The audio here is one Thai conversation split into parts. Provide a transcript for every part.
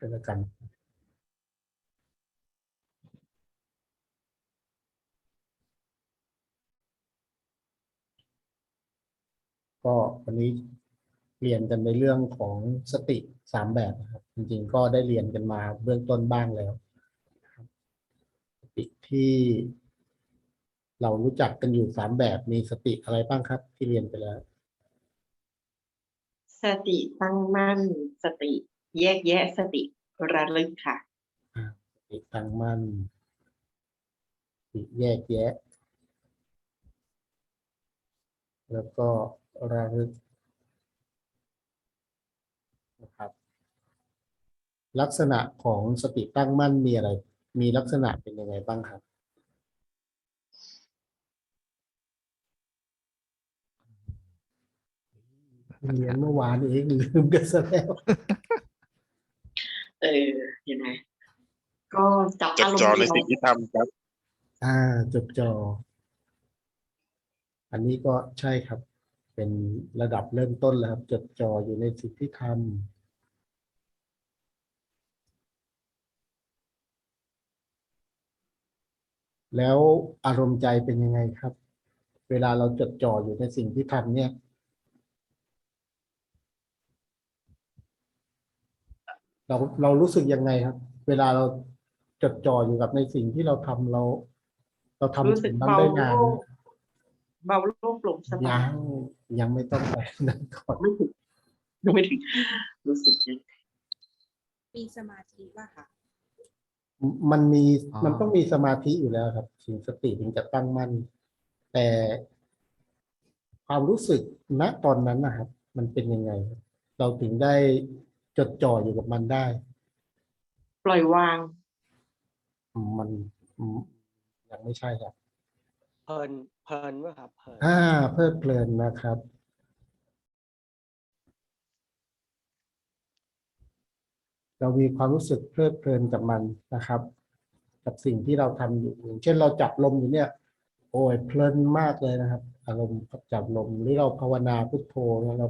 เป็นละกันก็วันนี้เรียนกันในเรื่องของสติสามแบบนะครับ จริงๆก็ได้เรียนกันมาเบื้องต้นบ้างแล้วสติที่เรารู้จักกันอยู่สามแบบมีสติอะไรบ้างครับ ที่เรียนไปแล้ว สติตั้งมั่น สติ แยกแยะสติระลึกค่ะอ่าสติตั้งมั่นสติแยกแยะ แล้วก็ระลึกนะครับลักษณะของสติตั้งมั่นมีอะไร มีลักษณะเป็นยังไงบ้างครับเรียนเมื่อวานเองลืมกันซะแล้ว เออเห็นไหมก็จับจอาดรมจ่อณ์ในเดียวสิ่งที่ทำครับ อ่าจดจอ อันนี้ก็ใช่ครับ เป็นระดับเริ่มต้นแล้วครับ จดจ่ออยู่ในสิ่งที่ทำแล้วอารมณ์ใจเป็นยังไงครับ เวลาเราจดจ่ออยู่ในสิ่งที่ทำเนี่ย เราเรารู้สึกยังไงครับ เวลาเราจดจ่ออยู่กับในสิ่งที่เราทำเรา เราทำรู้สึสิ่กงนั้นเบาได้โลนานกเบาโลกโปร่งสบายัยงยังไม่ต้องไปนั่นก่อนไม่ถึงยังไม่ถึงรู้สึกยังมีสมาธิป่ะคะมันมีอ๋อมันต้องมีสมาธิอยู่แล้วครับถึงสติถึงจะตั้งมั่นแต่ความรู้สึกณตอนนั้นนะครับ มันเป็นยังไง เราถึงได้ จดจ่ออยู่กับมันได้ ปล่อยวาง มันอืมยังไม่ใช่ครับ เพลินเพลินว่าครับเพลินอ่า เพลิดเพลินนะครับ เรามีความรู้สึกเพลิดเพลินกับมันนะครับ กับสิ่งที่เราทำอยู่อย่างเช่นเราจับลมอยู่เนี่ย โอ้ยเพลินมากเลยนะครับ อารมณ์กับจับลมหรือเราภาวนาพุทโธเนี่ยเรา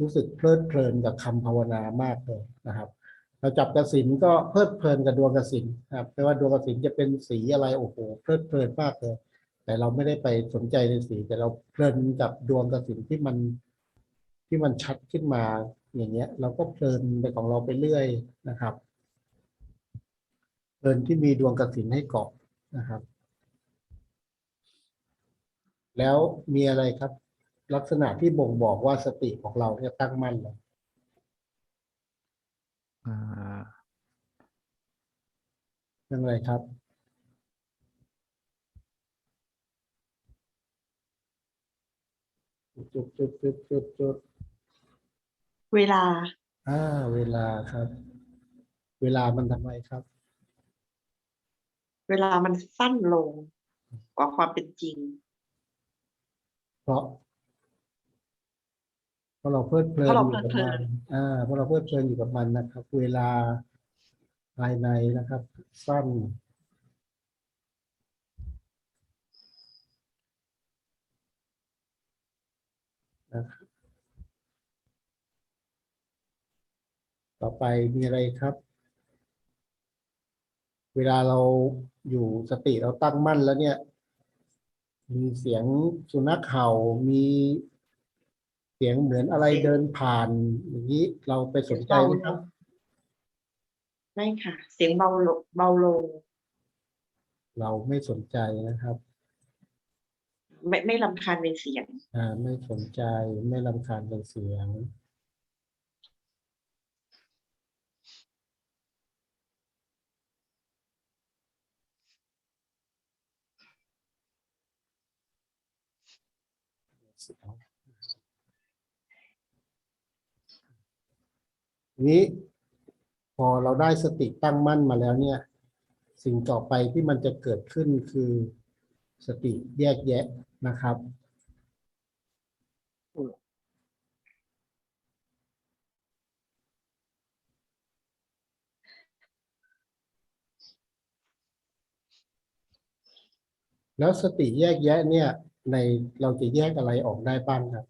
รู้สึกเพลิดเพลินกับคำภาวนามากเลยนะครับเราจับกสินก็เพลิดเพลินกับดวงกสินนะครับไม่ว่าดวงกสินจะเป็นสีอะไรโอ้โหเพลิดเพลินมากเลย แต่เราไม่ได้ไปสนใจในสี แต่เราเพลินกับดวงกสินที่มันที่มันชัดขึ้นมาอย่างเงี้ย เราก็เพลินไปของเราไปเรื่อยนะครับเพลินที่มีดวงกสินให้เกาะนะครับ แล้วมีอะไรครับ ลักษณะที่บ่งบอกว่าสติของเราเนี่ยตั้งมั่นแล้วอ่าเรื่องอะไรครับ จุดจุดจุดจุดจุดเวลา อ่า เวลาครับ เวลามันทำไมครับ เวลามันสั้นลง กว่าความเป็นจริง เพราะเพ ราะเราเพลิดเพลินเพราะเราอยู่กับเพลิมันนอ่าเพราะเราเพลิดเพลินอยู่กับมันนะครับ เวลาภายในนะครับ สั้น นะครับต่อไปมีอะไรครับ เวลาเราอยู่สติเราตั้งมั่นแล้วเนี่ย มีเสียงสุนัขเห่ามี เสียงเหมือนอะไรเดินผ่านอย่างนี้เราไปสนใจไหมครับ ไม่ค่ะ เสียงเบาลงเบาลง เราไม่สนใจนะครับไม่ไม่ลำคาญในเสียง อ่าไม่สนใจไม่รำคาญเป็นเสียง นี้พอเราได้สติตั้งมั่นมาแล้วเนี่ย สิ่งต่อไปที่มันจะเกิดขึ้นคือสติแยกแยะนะครับแล้วสติแยกแยะเนี่ย ในเราจะแยกอะไรออกได้บ้างครับ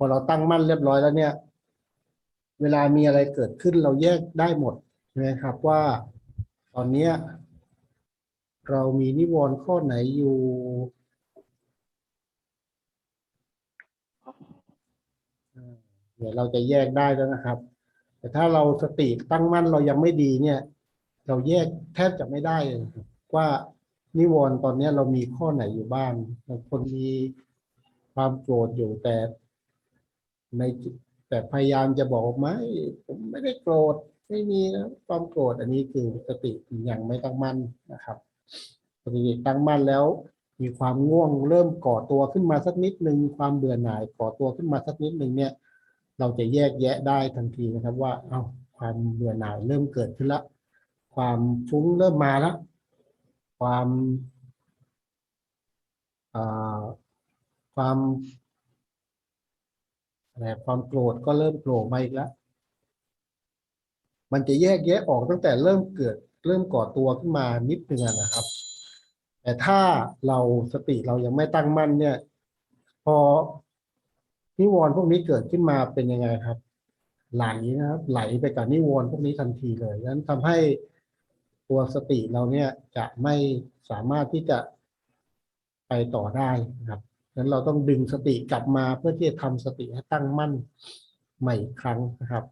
พอเราตั้งมั่นเรียบร้อยแล้วเนี่ย เวลามีอะไรเกิดขึ้นเราแยกได้หมดใช่ไหมครับว่าตอนเนี้ยเรามีนิวรณ์ข้อไหนอยู่เดี๋ยวเราจะแยกได้แล้วนะครับ แต่ถ้าเราสติตั้งมั่นเรายังไม่ดีเนี่ย เราแยกแทบจะไม่ได้ว่านิวรณ์ตอนนี้เรามีข้อไหนอยู่บ้างบางคนมีความโกรธอยู่แต่ ในจิตแต่พยายามจะบอกว่าไม่ผมไม่ได้โกรธไม่มีนะความโกรธอันนี้คือสติยังไม่ตั้งมั่นนะครับสติตั้งมั่นแล้ว มีความง่วงเริ่มก่อตัวขึ้นมาสักนิดหนึ่งความเบื่อหน่ายก่อตัวขึ้นมาสักนิดหนึ่งเนี่ย เราจะแยกแยะได้ทันทีนะครับว่า เอา้าความเบื่อหน่ายเริ่มเกิดขึ้นละความฟุ้งเริ่มมาแล้วความความ อะความโกรธก็เริ่มโผล่มาอีกแล้ว มันจะแยกแยะออกตั้งแต่เริ่มเกิด เริ่มก่อตัวขึ้นมานิดนึงนะครับ แต่ถ้าเราสติเรายังไม่ตั้งมั่นเนี่ย พอนิวรณ์พวกนี้เกิดขึ้นมาเป็นยังไงครับ ไหลนะครับ ไหลไปกับนิวรณ์พวกนี้ทันทีเลยนั้นทำให้ตัวสติเราเนี่ยจะไม่สามารถที่จะไปต่อได้นะครับ นั้นเราต้องดึงสติกลับมาเพื่อที่จะทำสติให้ตั้งมั่นใหม่อีกครั้งนะครับ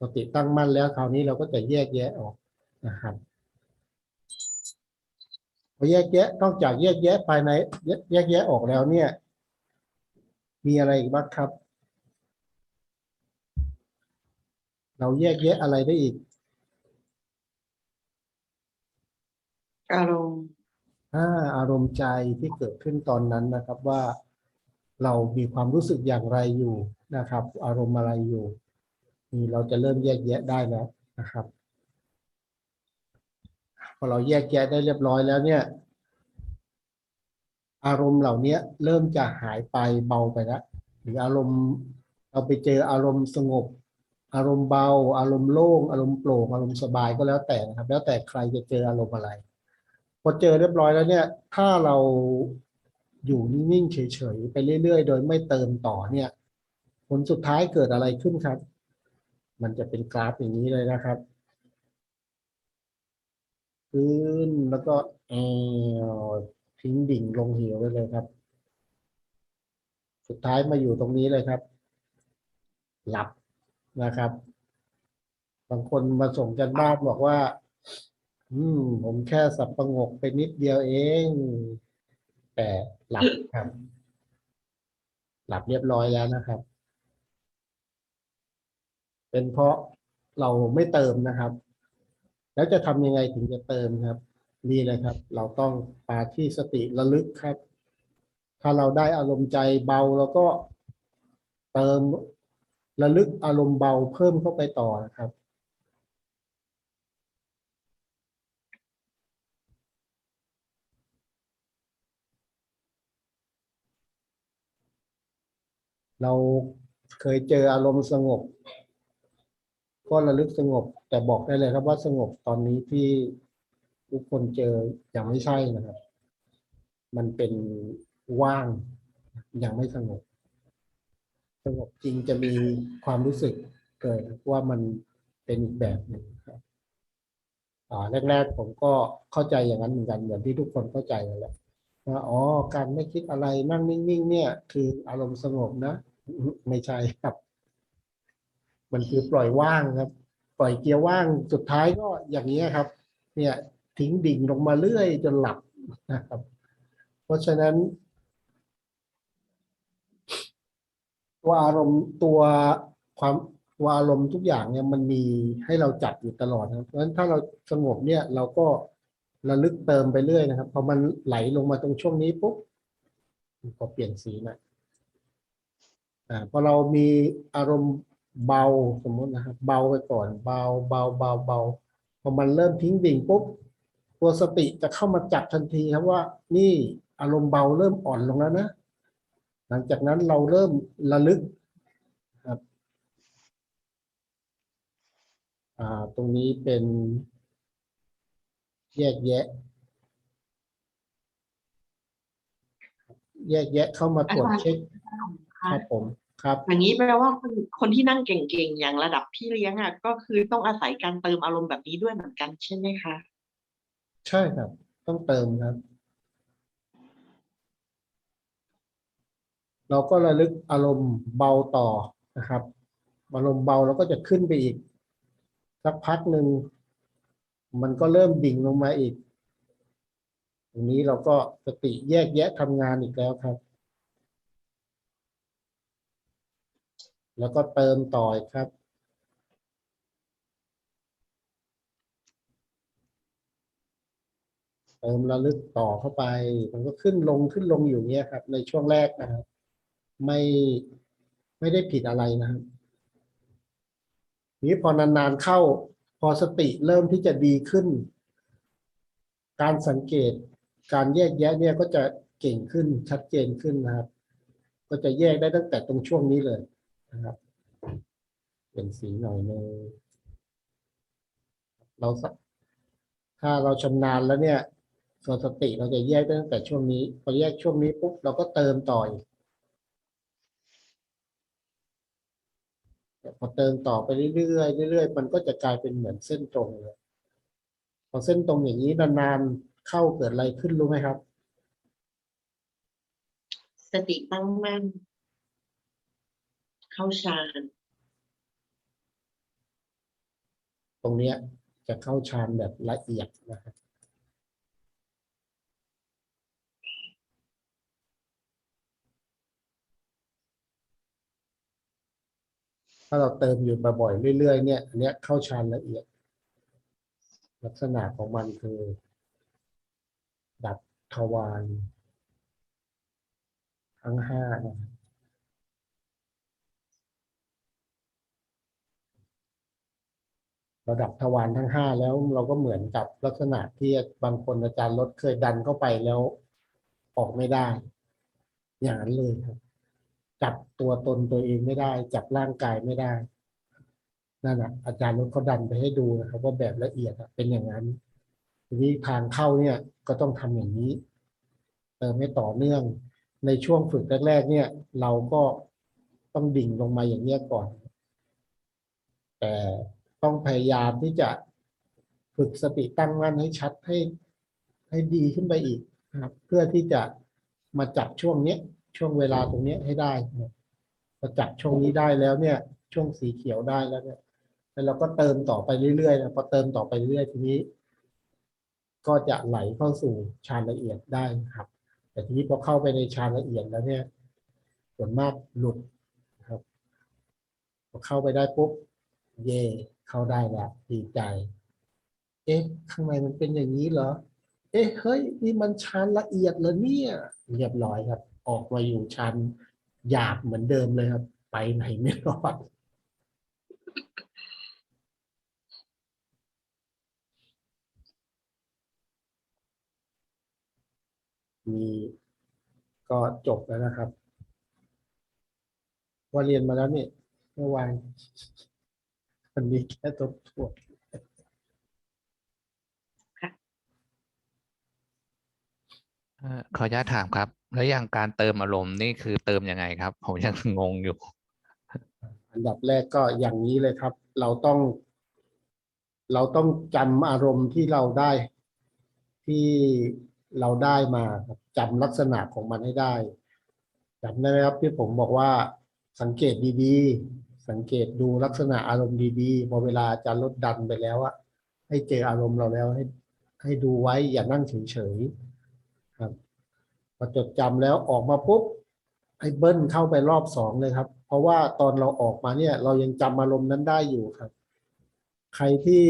สติตั้งมั่นแล้วคราวนี้เราก็จะแยกแยะออกนะครับพอแยกแยะนอกจากแยกแยะภายในแยกแยกแยะออกแล้วเนี่ย มีอะไรอีกบ้างครับ เราแยกแยะอะไรได้อีกอารมณ์อ่าอารมณ์ใจที่เกิดขึ้นตอนนั้นนะครับว่า เรามีความรู้สึกอย่างไรอยู่นะครับ อารมณ์อะไรอยู่ นี่เราจะเริ่มแยกแยะได้แล้วนะครับ พอเราแยกแยะได้เรียบร้อยแล้วเนี่ย อารมณ์เหล่านี้เริ่มจะหายไปเบาไปแล้วหรืออารมณ์เราไปเจออารมณ์สงบ อารมณ์เบา อารมณ์โล่งอารมณ์โปร่งอารมณ์สบายก็แล้วแต่นะครับ แล้วแต่ใครจะเจออารมณ์อะไรพอเจอเรียบร้อยแล้วเนี่ย ถ้าเรา อยู่นิ่งๆเฉยๆไปเรื่อยๆ โดยไม่เติมต่อเนี่ย ผลสุดท้ายเกิดอะไรขึ้นครับ มันจะเป็นกราฟอย่างนี้เลยนะครับขึ้นแล้วก็เอวทิ้งดิ่งลงเหวไปเลยครับ สุดท้ายมาอยู่ตรงนี้เลยครับ หลับนะครับบางคนมาส่งกันบ้านบอกว่า อืม ผมแค่สับประงกไปนิดเดียวเอง แต่หลับครับ หลับเรียบร้อยแล้วนะครับ เป็นเพราะเราไม่เติมนะครับ แล้วจะทำยังไงถึงจะเติมครับนี่เลยครับ เราต้องปาที่สติระลึกครับ ถ้าเราได้อารมณ์ใจเบาแล้วก็เติมระลึกอารมณ์เบาเพิ่มเข้าไปต่อนะครับ เราเคยเจออารมณ์สงบ ก็ระลึกสงบ แต่บอกได้เลยครับว่าสงบตอนนี้ที่ทุกคนเจอยังไม่ใช่นะครับ มันเป็นว่างยังไม่สงบ สงบจริงจะมีความรู้สึกเกิดว่ามันเป็นอีกแบบหนึ่งครับอ่าแรกๆผมก็เข้าใจอย่างนั้นเหมือนกันเหมือนที่ทุกคนเข้าใจนั่นแหละ ว่าอ๋อ การไม่คิดอะไรนั่งนิ่งๆ เนี่ย คืออารมณ์สงบนะ ไม่ใช่ครับ มันคือปล่อยว่างครับ ปล่อยเกียร์ว่างสุดท้ายก็อย่างนี้ครับ เนี่ย ทิ้งดิ่งลงมาเรื่อยจนหลับนะครับ เพราะฉะนั้น ตัวอารมณ์ตัวความตัวอารมณ์ทุกอย่างเนี่ยมันมีให้เราจับอยู่ตลอดนะครับเพราะฉะนั้นถ้าเราสงบเนี่ยเราก็ ระลึกเติมไปเรื่อยนะครับพอมันไหลลงมาตรงช่วงนี้ปุ๊บพอเปลี่ยนสีนะอ่าพอเรามีอารมณ์เบาสมมตินะครับ เบาไปก่อนเบาเบาเบาเบาพอมันเริ่มทิ้งดิ่งปุ๊บตัวสติจะเข้ามาจับทันทีครับว่า นี่อารมณ์เบาเริ่มอ่อนลงแล้วนะหลังจากนั้นเราเริ่มระลึกครับอ่าตรงนี้เป็น แยกแยะ แยกแยะเข้ามาตรวจเช็คครับผมครับ อย่างนี้แปลว่าคนคนที่นั่งเก่งๆอย่างระดับพี่เลี้ยงอะก็คือต้องอาศัยการเติมอารมณ์แบบนี้ด้วยเหมือนกันใช่ไหมคะ ใช่ครับ ต้องเติมครับ เราก็ระลึกอารมณ์เบาต่อนะครับอารมณ์เบาแล้วก็จะขึ้นไปอีก สักพักหนึ่ง มันก็เริ่มดิ่งลงมาอีก ตรงนี้เราก็สติแยกแยะทำงานอีกแล้วครับ แล้วก็เติมต่ออีกครับ เติมระลึกต่อเข้าไป มันก็ขึ้นลงขึ้นลงอยู่เนี้ยครับ ในช่วงแรกนะครับ ไม่ไม่ได้ผิดอะไรนะครับนี้พอนานๆเข้า พอสติเริ่มที่จะดีขึ้น การสังเกต การแยกแยะเนี่ยก็จะเก่งขึ้นชัดเจนขึ้นนะครับ ก็จะแยกได้ตั้งแต่ตรงช่วงนี้เลยนะครับ เป็นสีหน่อยนึงเราถ้าเราชำนาญแล้วเนี่ยส่วนสติเราจะแยกได้ตั้งแต่ช่วงนี้ พอแยกช่วงนี้ปุ๊บเราก็เติมต่อย พอเติมต่อไปเรื่อยๆเรื่อยๆมันก็จะกลายเป็นเหมือนเส้นตรงเลยพอเส้นตรงอย่างนี้นานๆเข้าเกิดอะไรขึ้นรู้ไหมครับ สติตั้งมั่น เข้าฌานตรงเนี้ยจะเข้าฌานแบบละเอียดนะครับ ถ้าเราเติมอยู่บ่อยๆเรื่อยๆเนี่ยอันเนี้ยเข้าฌานละเอียด ลักษณะของมันคือ ดับทวารทั้งห้านะครับระดับทวารทั้งห้าแล้วเราก็เหมือนกับลักษณะที่บางคนอาจารย์ลดเคยดันเข้าไปแล้วออกไม่ได้ อย่างนั้นเลยครับ จับตัวตนตัวเองไม่ได้ จับร่างกายไม่ได้นั่นนะอาจารย์ลดเขาดันไปให้ดูนะครับว่าแบบละเอียดเป็นอย่างนั้นทีนี้ทางเข้าเนี่ยก็ต้องทำอย่างนี้เติมให้ต่อเนื่อง ในช่วงฝึกแรกๆเนี่ย เราก็ต้องดิ่งลงมาอย่างเนี้ก่อน แต่ต้องพยายามที่จะฝึกสติตั้งมั่นให้ชัดให้ให้ดีขึ้นไปอีกนะครับ เพื่อที่จะมาจับช่วงเนี้ ช่วงเวลาตรงนี้ให้ได้พอจับช่วงนี้ได้แล้วเนี่ย ช่วงสีเขียวได้แล้วเนี่ยแล้วเราก็เติมต่อไปเรื่อยๆนะพอเติมต่อไปเรื่อยทีนี้ ก็จะไหลเข้าสู่ฌานละเอียดได้ครับ แต่ทีนี้พอเข้าไปในฌานละเอียดแล้วเนี่ย ส่วนมากหลุดนะครับพอเข้าไปได้ปุ๊บเย่เข้าได้แล้วดีใจ เอ๊ะข้างในมันเป็นอย่างนี้เหรอ เอ๊ะเฮ้ยนี่มันชั้นละเอียดเลยเนี่ยเรียบร้อยครับ ออกมาอยู่ชั้นหยาบเหมือนเดิมเลยครับ ไปไหนไม่รอดมีก็จบแล้วนะครับ ว่าเรียนมาแล้วนี่เมื่อวานวันนี้แค่ทบทวน เอ่อ ขออนุญาตถามครับ แล้วอย่างการเติมอารมณ์นี่คือเติมยังไงครับ ผมยังงงอยู่ อันดับแรกก็อย่างนี้เลยครับ เราต้อง เราต้องจำอารมณ์ที่เราได้ ที่เราได้มาครับจำลักษณะของมันให้ได้จำได้ไหมครับที่ผมบอกว่าสังเกตดีๆ สังเกตดูลักษณะอารมณ์ดีๆพอเวลาอาจะลดดันไปแล้วอะให้เจออารมณ์เราแล้วให้ ให้ดูไว้อย่านั่งเฉยๆ ครับพอจดจำแล้วออกมาปุ๊บให้เบิ้ลเข้าไปรอบสองเลยครับ เพราะว่าตอนเราออกมาเนี่ย เรายังจำอารมณ์นั้นได้อยู่ครับ ใครที่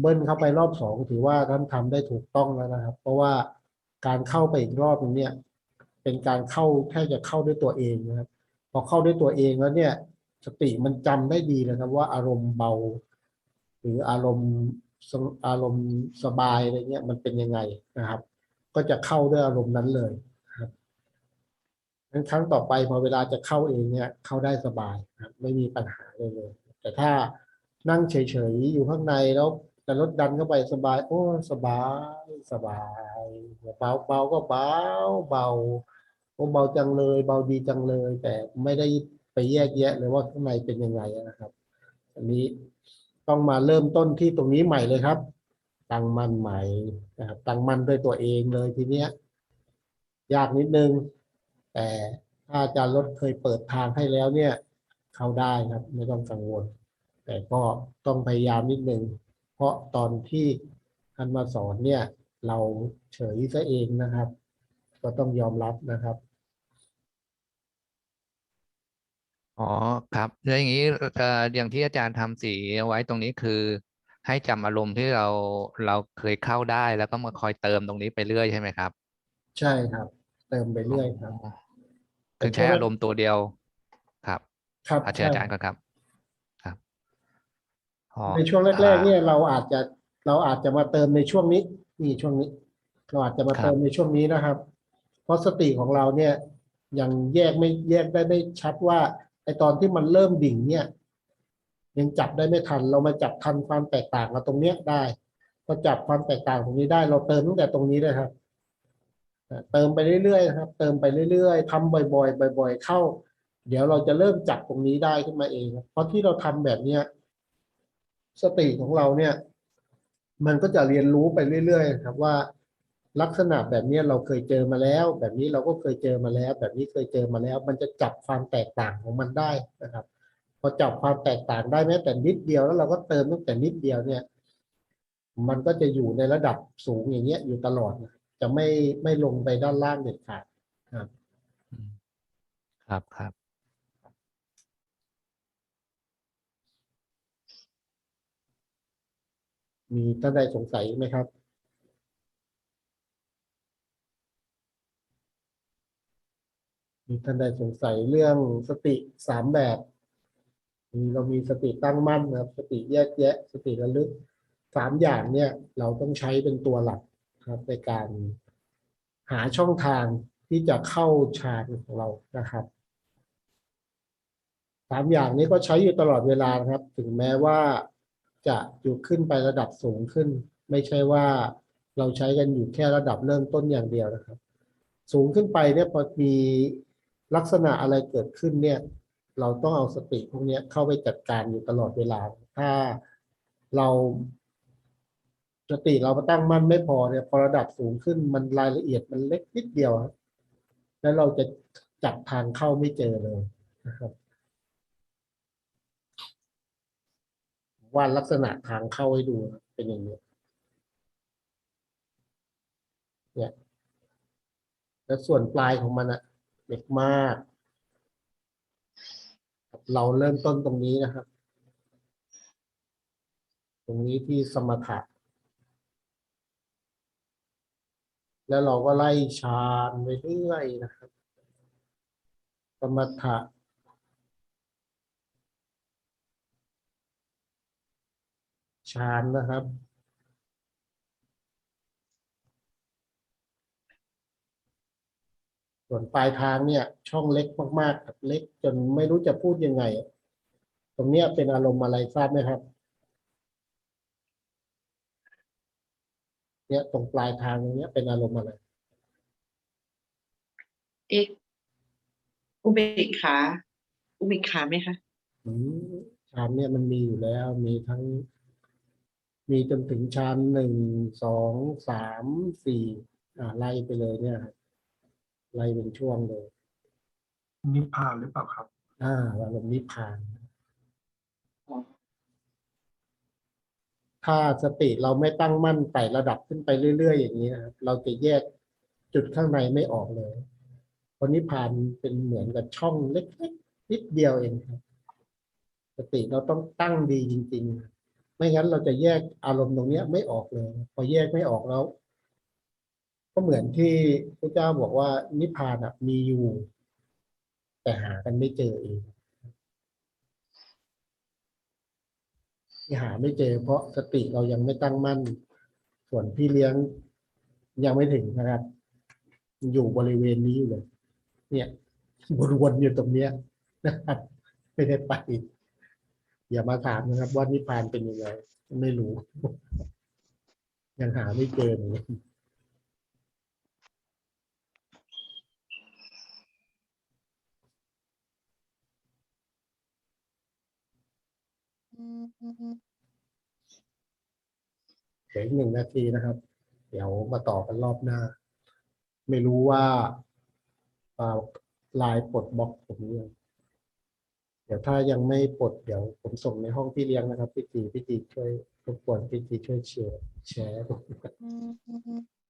เบิ้ลเข้าไปรอบสองถือว่าท่านทำได้ถูกต้องแล้วนะครับ เพราะว่าการเข้าไปอีกรอบนึงเนี่ย เป็นการเข้าแค่จะเข้าด้วยตัวเองนะครับ พอเข้าด้วยตัวเองแล้วเนี่ย สติมันจำได้ดีเลยครับ ว่าอารมณ์เบา หรืออารมณ์อารมณ์สบายอะไรเงี้ยมันเป็นยังไงนะครับ ก็จะเข้าด้วยอารมณ์นั้นเลยครับงั้นครั้งต่อไปพอเวลาจะเข้าเองเนี่ย เข้าได้สบายครับ ไม่มีปัญหาเลยเลย แต่ถ้านั่งเฉยๆอยู่ข้างในแล้วจะลดดันเข้าไปสบาย โอ้สบายสบายเบาเบาก็เบาเบาโอ้เบาจังเลย เบาดีจังเลย แต่ไม่ได้ไปแยกแยะเลยว่าข้างในเป็นยังไงนะครับ อันนี้ต้องมาเริ่มต้นที่ตรงนี้ใหม่เลยครับ ตั้งมั่นใหม่นะครับตั้งมั่นด้วยตัวเองเลยทีเนี้ยยากนิดนึง แต่ถ้าอาจารย์รถเคยเปิดทางให้แล้วเนี่ย เข้าได้ครับ ไม่ต้องกังวล แต่ก็ต้องพยายามนิดนึง เพราะตอนที่ท่านมาสอนเนี่ย เราเฉยซะเองนะครับ ก็ต้องยอมรับนะครับอ๋อครับแล้วอย่างนี้เอ่ออย่างที่อาจารย์ทำสีเอาไว้ตรงนี้คือ ให้จำอารมณ์ที่เราเราเคยเข้าได้ แล้วก็มาคอยเติมตรงนี้ไปเรื่อยใช่ไหมครับ ใช่ครับ เติมไปเรื่อยครับอ๋อคือใช้อารมณ์ตัวเดียวครับ ครับอาจารย์ใช่อาจารย์ก่อนครับ ครับอ๋อในช่วงแรกๆอ่าเนี่ยเราอาจจะเราอาจจะมาเติมในช่วงนี้นี่ช่วงนี้ เราอาจจะมาครับเติมในช่วงนี้นะครับ เพราะสติของเราเนี่ยยังแยกไม่แยกได้ไม่ชัดว่าไอตอนที่มันเริ่มดิ่งเนี่ย ยังจับได้ไม่ทัน เรามาจับทันความแตกต่างเราตรงเนี้ยได้พอจับความแตกต่างตรงนี้ได้ เราเติมตั้งแต่ตรงนี้เลยครับเติมไปเรื่อยๆครับ เติมไปเรื่อยๆทำบ่อยๆ บ่อย ๆ เข้า เดี๋ยวเราจะเริ่มจับตรงนี้ได้ขึ้นมาเองครับเพราะที่เราทำแบบเนี้ยสติของเราเนี่ย มันก็จะเรียนรู้ไปเรื่อยๆ ครับว่าลักษณะแบบนี้เราเคยเจอมาแล้ว แบบนี้เราก็เคยเจอมาแล้ว แบบนี้เคยเจอมาแล้ว มันจะจับความแตกต่างของมันได้นะครับ พอจับความแตกต่างได้แม้แต่นิดเดียวแล้วเราก็เติมตั้งแต่นิดเดียวเนี่ย มันก็จะอยู่ในระดับสูงอย่างเงี้ยอยู่ตลอดนะจะไม่ไม่ลงไปด้านล่างเด็ดขาดอืมครับครับมีท่านใดสงสัยไหมครับ มีท่านใดสงสัยเรื่องสติสามแบบมี เรามีสติตั้งมั่นนะครับสติแยกแยะ สติระลึกสามอย่างเนี่ยเราต้องใช้เป็นตัวหลักครับในการหาช่องทางที่จะเข้าฌานของเรานะครับสามอย่างนี้ก็ใช้อยู่ตลอดเวลาครับ ถึงแม้ว่าจะอยู่ขึ้นไประดับสูงขึ้น ไม่ใช่ว่าเราใช้กันอยู่แค่ระดับเริ่มต้นอย่างเดียวนะครับ สูงขึ้นไปเนี่ยพอมีลักษณะอะไรเกิดขึ้นเนี่ย เราต้องเอาสติพวกนี้เข้าไปจัดการอยู่ตลอดเวลา ถ้าเราสติเราตั้งมั่นไม่พอเนี่ยพอระดับสูงขึ้นมันรายละเอียดมันเล็กนิดเดียว แล้วเราจะจับทางเข้าไม่เจอเลยนะครับวาดลักษณะทางเข้าให้ดูเป็นอย่างนี้เนี่ยแล้วส่วนปลายของมันอะเล็กมาก เราเริ่มต้นตรงนี้นะครับ ตรงนี้ที่สมถะแล้วเราก็ไล่ฌานไปเรื่อยนะครับ สมถะฌานนะครับ ส่วนปลายทางเนี่ยช่องเล็กมากๆครับเล็ก จนไม่รู้จะพูดยังไง ตรงเนี้ยเป็นอารมณ์อะไรทราบไหมครับ เนี่ยตรงปลายทางตรงเนี้ยเป็นอารมณ์อะไร เอกอุเบกขาอุเบกขาไหมคะอืมฌานเนี่ยมันมีอยู่แล้วมีทั้ง มีจนถึงฌานหนึ่งสองสามสี่อ่าไล่ไปเลยเนี่ยครับ ไล่เป็นช่วงเลยนิพพานหรือเปล่าครับ อ่าอารมณ์นิพพานถ้าสติเราไม่ตั้งมั่นไต่ระดับขึ้นไปเรื่อย ๆ อย่างนี้นะครับเราจะแยกจุดข้างในไม่ออกเลยเพราะนิพพานเป็นเหมือนกับช่องเล็กๆนิดเดียวเองครับ สติเราต้องตั้งดีจริง ๆ ไม่งั้นเราจะแยกอารมณ์ตรงเนี้ยไม่ออกเลย พอแยกไม่ออกแล้ว ก็เหมือนที่พระเจ้าบอกว่านิพพานมีอยู่ แต่หากันไม่เจอเองที่หาไม่เจอ เพราะสติเรายังไม่ตั้งมั่น ส่วนพี่เลี้ยงยังไม่ถึงนะครับ อยู่บริเวณนี้อยู่เลย เนี่ยวนๆอยู่ตรงเนี้ยนะครับไม่ได้ไปอย่ามาถามนะครับ ว่านิพพานเป็นยังไงไม่รู้ ยังหาไม่เจอเหมือนกัน เดี๋ยวอีกหนึ่งนาทีนะครับ เดี๋ยวมาต่อกันรอบหน้า ไม่รู้ว่าอ่าไลน์ปลดบล็อกผมยังเดี๋ยวถ้ายังไม่ปลดเดี๋ยวผมส่งในห้องพี่เลี้ยงนะครับ พี่จีพี่จีช่วยรบกวนพี่จีช่วยแชร์แชร์